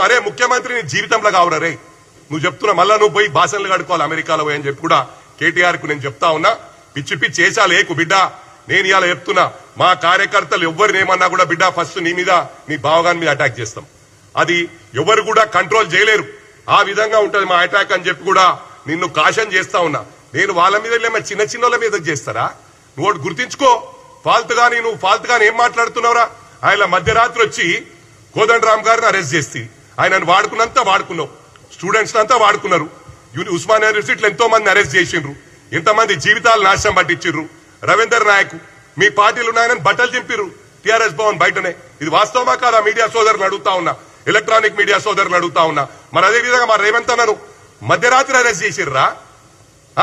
అరే ముఖ్యమంత్రి నీ జీవితంలో కావురా రే. నువ్వు చెప్తున్నా మళ్ళా నువ్వు పోయి భాషలు కడుకోవాలి అమెరికాలో పోయి అని చెప్పి కూడా కేటీఆర్కు నేను చెప్తా ఉన్నా. పిచ్చి పిచ్చి వేసా లేకు బిడ్డ. నేను ఇలా చెప్తున్నా మా కార్యకర్తలు ఎవరిని ఏమన్నా కూడా బిడ్డ ఫస్ట్ నీ మీద నీ బావగాని మీద అటాక్ చేస్తాం. అది ఎవరు కూడా కంట్రోల్ చేయలేరు. ఆ విధంగా ఉంటది మా అటాక్ అని చెప్పి కూడా నిన్ను కాషన్ చేస్తా ఉన్నా. నేను వాళ్ళ మీద చిన్న చిన్న వాళ్ళ మీద చేస్తారా? నువ్వు గుర్తించుకో. ఫాల్త్ గాని నువ్వు ఫాల్త్ గాని ఏం మాట్లాడుతున్నావురా? ఆయన మధ్యరాత్రి వచ్చి కోదండరామ్ గారిని అరెస్ట్ చేసి ఆయనను వాడుకున్నంత వాడుకున్నావు. స్టూడెంట్స్ అంతా వాడుకున్నారు. యూని- ఉస్మానియా యూనివర్సిటీలో ఎంతో మంది అరెస్ట్ చేసిండ్రు. ఎంతమంది జీవితాలు నాశనం పట్టించిర్రు రవీందర్ నాయక్ మీ పార్టీలు ఉన్నాయని బట్టలు చింపిర్రు. టిఆర్ఎస్ భవన్ బయటనే. ఇది వాస్తవమా కాదా? మీడియా సోదరులు అడుగుతా ఉన్నా. ఎలక్ట్రానిక్ మీడియా సోదరులు అడుగుతా ఉన్నా. మరి అదే విధంగా మా రేవంత్ అన్నను మధ్యరాత్రి అరెస్ట్ చేసిర్రా?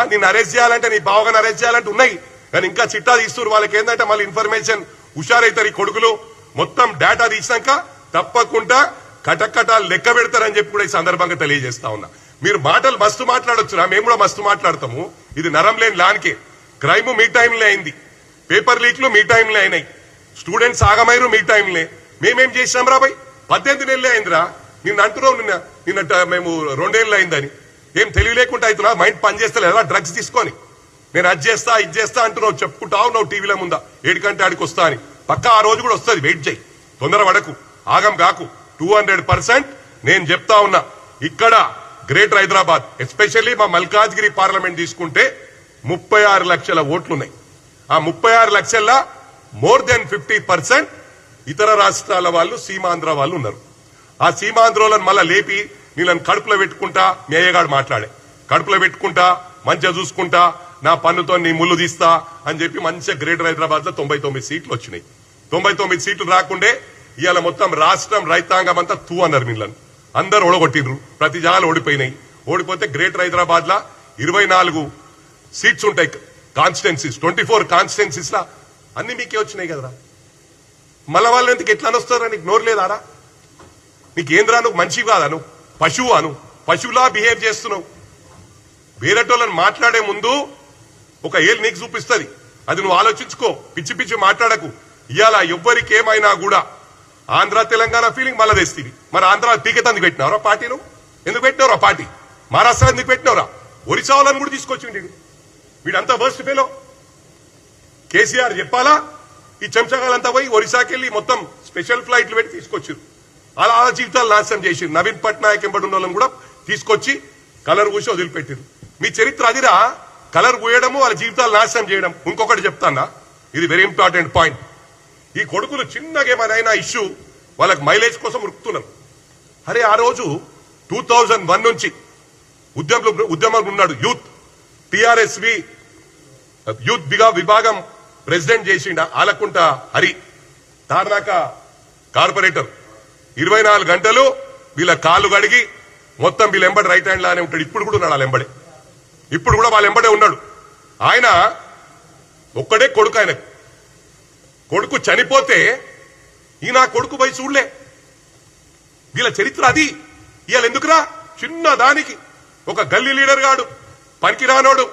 నిన్ను అరెస్ట్ చేయాలంటే నీ బావగాని అరెస్ట్ చేయాలంటే ఉన్నాయి. కానీ ఇంకా చిట్టా తీస్తున్నారు వాళ్ళకి ఏంటంటే మళ్ళీ ఇన్ఫర్మేషన్ హుషారైతారు ఈ కొడుకులు. మొత్తం డేటా తీసినాక తప్పకుండా కటకటాలు లెక్క పెడతారని చెప్పి కూడా ఈ సందర్భంగా తెలియజేస్తా ఉన్నా. మీరు మాటలు మస్తు మాట్లాడొచ్చురా మేము కూడా మస్తు మాట్లాడతాము. ఇది నరం లేని లానికే. క్రైమ్ మీ టైంలో అయింది. పేపర్ లీక్లు మీ టైంలో అయినాయి. స్టూడెంట్స్ ఆగమైరు మీ టైంలే. మేమేం చేసినాం రా భయ్ పద్దెనిమిది నెలలే అయిందిరా. నిన్న అంటున్నావు నిన్న నిన్న మేము రెండేళ్ళు అయిందని. ఏం తెలివి లేకుండా అవుతున్నా మైండ్ పని చేస్తలేదా? డ్రగ్స్ తీసుకొని. నేను అది చేస్తా ఇది చేస్తా అంటున్నావు. చెప్పుకుంటావు ఉన్నావు టీవీలో ముందా. ఏడికంటే ఆడికి వస్తా అని. పక్క ఆ రోజు కూడా వస్తుంది. వెయిట్ చేయి. తొందర పడకు. ఆగం కాకు. టూ హండ్రెడ్ పర్సెంట్ నేను చెప్తా ఉన్నా. ఇక్కడ గ్రేటర్ హైదరాబాద్ ఎస్పెషల్లీ మా మల్కాజ్గిరి పార్లమెంట్ తీసుకుంటే ముప్పై ఆరు లక్షల ఓట్లున్నాయి. ఆ ముప్పై ఆరు లక్షల మోర్ దెన్ ఫిఫ్టీ పర్సెంట్ ఇతర రాష్ట్రాల వాళ్ళు సీమాంధ్ర వాళ్ళు ఉన్నారు. ఆ సీమాంధ్రలను మళ్ళా లేపి నీళ్ళని కడుపులో పెట్టుకుంటా మీ అయ్యగాడు మాట్లాడే. కడుపులో పెట్టుకుంటా మంచిగా చూసుకుంటా నా పన్నుతో నీ ముళ్ళు తీస్తా అని చెప్పి మంచిగా గ్రేటర్ హైదరాబాద్లో తొంభై తొమ్మిది సీట్లు వచ్చినాయి. తొంభై తొమ్మిది సీట్లు రాకుండే ఇవాళ మొత్తం రాష్ట్రం రైతాంగం అంతా తూ అన్నారు నీళ్ళని అందరు ఓడగొట్టిండ్రు ప్రతి జాగాలు ఓడిపోయినాయి. ఓడిపోతే గ్రేటర్ హైదరాబాద్ లా ఇరవై నాలుగు సీట్స్ ఉంటాయి కాన్స్టిట్యున్సీస్ ట్వంటీ ఫోర్ కాన్స్టిట్యున్సీస్ లా. అన్ని మీకే వచ్చినాయి కదరా. మళ్ళా వాళ్ళు ఎందుకు ఎట్లా అనొస్తారా నీకు నోరు లేదారా? నీకు ఏంద్రా? నువ్వు మనిషి కాదా నువ్వు? పశువు అను పశువులా బిహేవ్ చేస్తున్నావు. వేరేటోళ్ళని మాట్లాడే ముందు ఒక ఏళ్ళు నీకు చూపిస్తుంది. అది నువ్వు ఆలోచించుకో. పిచ్చి పిచ్చి మాట్లాడకు. ఇవాళ ఎవ్వరికి ఏమైనా కూడా ఆంధ్ర తెలంగాణ ఫీలింగ్ మళ్ళా తెస్తుంది మరి ఆంధ్ర పీకెతందుకు పెట్టినవరా పార్టీ నువ్వు ఎందుకు పెట్టినవరా పార్టీ? మహారాష్ట్ర ఎందుకు పెట్టినవరా? ఒరిస్సా వాళ్ళని కూడా తీసుకొచ్చిండి వీడంతా వర్స్ట్ ఫెలో కేసీఆర్ చెప్పాలా? ఈ చెంచగాలంతా పోయి ఒరిస్సాకి వెళ్ళి మొత్తం స్పెషల్ ఫ్లైట్లు పెట్టి తీసుకొచ్చారు అలా ఆ జీవితాలు నాశనం చేసి నవీన్ పట్నాయక్ ఎంబడి ఉన్న వాళ్ళని కూడా తీసుకొచ్చి కలర్ పూసి వదిలిపెట్టారు మీ చరిత్ర అదిరా? కలర్ పూయడము వాళ్ళ జీవితాలు నాశనం చేయడం. ఇంకొకటి చెప్తానా? ఇది వెరీ ఇంపార్టెంట్ పాయింట్ ఈ కొడుకులు చిన్నగా ఏమైనా ఇష్యూ వాళ్ళకి మైలేజ్ కోసం ఉరుకుతున్నారు. అరే ఆ రోజు టూ థౌజండ్ వన్ నుంచి ఉద్యమంలో ఉద్యమంలో ఉన్నాడు యూత్. టిఆర్ఎస్వి యూత్ బిగా విభాగం ప్రెసిడెంట్ చేసిండ ఆలకుంట హరి. తార్నాక కార్పొరేటర్. ఇరవై నాలుగు గంటలు వీళ్ళ కాళ్ళు కడిగి మొత్తం వీళ్ళ ఎంబడి రైట్ హ్యాండ్ లానే ఉంటాడు. ఇప్పుడు కూడా ఉన్నాడు వాళ్ళ ఎంబడే. ఇప్పుడు కూడా వాళ్ళ ఎంబడే ఉన్నాడు. ఆయన ఒక్కడే కొడుకు ఆయనకు. కొడుకు చనిపోతే ఈ నా కొడుకు పోయి చూడలే. వీళ్ళ చరిత్ర అది. ఇవాళ ఎందుకురా? చిన్న దానికి. ఒక గల్లీ లీడర్ గాడు పనికిరానోడు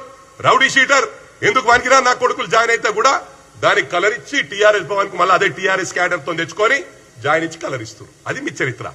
రౌడీ షీటర్. ఎందుకు పనికిరా నా కొడుకులు జాయిన్ అయితే కూడా దానికి కలర్ ఇచ్చి టీఆర్ఎస్ భవన్కి మళ్ళీ అదే టీఆర్ఎస్ క్యాడర్తో తెచ్చుకొని జాయిన్ ఇచ్చి కలర్ ఇస్తారు అది మీ చరిత్ర.